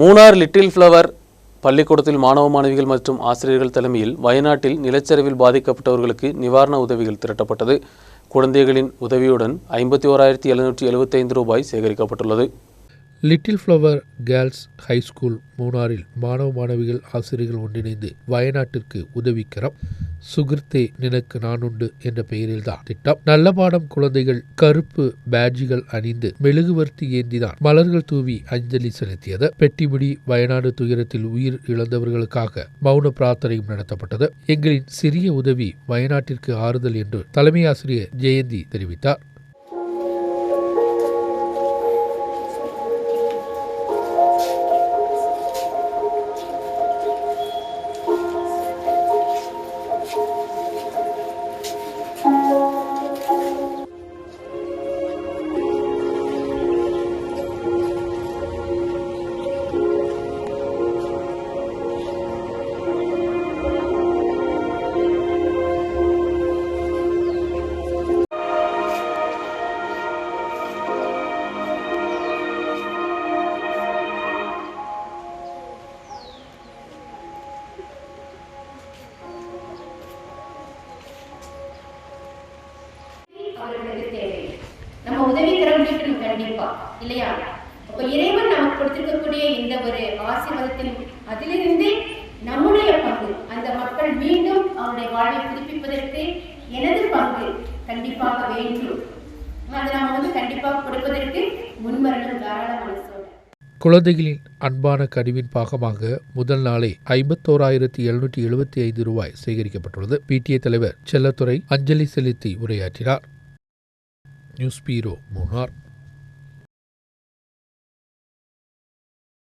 Munnar little flower பள்ளிக்கூடத்தில் மாணவ மாணவிகள் மற்றும் ஆசிரியர்கள் தலைமையில் வயநாட்டில் நிலச்சரிவில் பாதிக்கப்பட்டவர்களுக்கு நிவாரண உதவிகள் திரட்டப்பட்டது. குழந்தைகளின் உதவியுடன் ஐம்பத்தி ஓராயிரத்தி எழுநூற்றி எழுபத்தைந்து ரூபாய் சேகரிக்கப்பட்டுள்ளது. Little flower girls high school மூணாறில் மாணவ மாணவிகள் ஆசிரியர்கள் ஒன்றிணைந்து வயநாட்டிற்கு உதவிக்கரம் சுகிர்த்தே நினக்கு நானுண்டு என்ற பெயரில்தான். திட்டம். நல்ல பாடம் குழந்தைகள் கருப்பு பேட்ஜிகள் அணிந்து மெழுகுவர்த்தி ஏந்திதான் மலர்கள் தூவி அஞ்சலி செலுத்தியது. பெட்டிமுடி வயநாடு துயரத்தில் உயிர் இழந்தவர்களுக்காக மௌன பிரார்த்தனையும் நடத்தப்பட்டது. எங்களின் சிறிய உதவி வயநாட்டிற்கு ஆறுதல் என்று தலைமை ஆசிரியர் ஜெயந்தி தெரிவித்தார். நம்ம உதவி கண்டிப்பா. இல்லையா? அப்ப இறைவன் நமக்கு கொடுத்திருக்கக்கூடிய இந்த ஒரு ஆசீர்வாதத்தில் அதிலிருந்து நம்முடைய பங்கு அந்த மக்கள் மீண்டும் அவருடைய வாழ்வை புதுப்பிப்பதற்கு எனது பங்கு கண்டிப்பாக வேண்டும். அதை நாம் வந்து கண்டிப்பாக கொடுப்பதற்கு முன்வரணும் தாராள மனசோட குழந்தைகளின் அன்பான கனிவின் பாகமாக முதல் நாளே ஐம்பத்தோராயிரத்தி எழுநூற்றி எழுபத்தி ஐந்து ரூபாய் சேகரிக்கப்பட்டுள்ளது. பிடிஏ தலைவர் செல்லத்துறை அஞ்சலி செலுத்தி உரையாற்றினார். நியூஸ் பீரோ மூணார்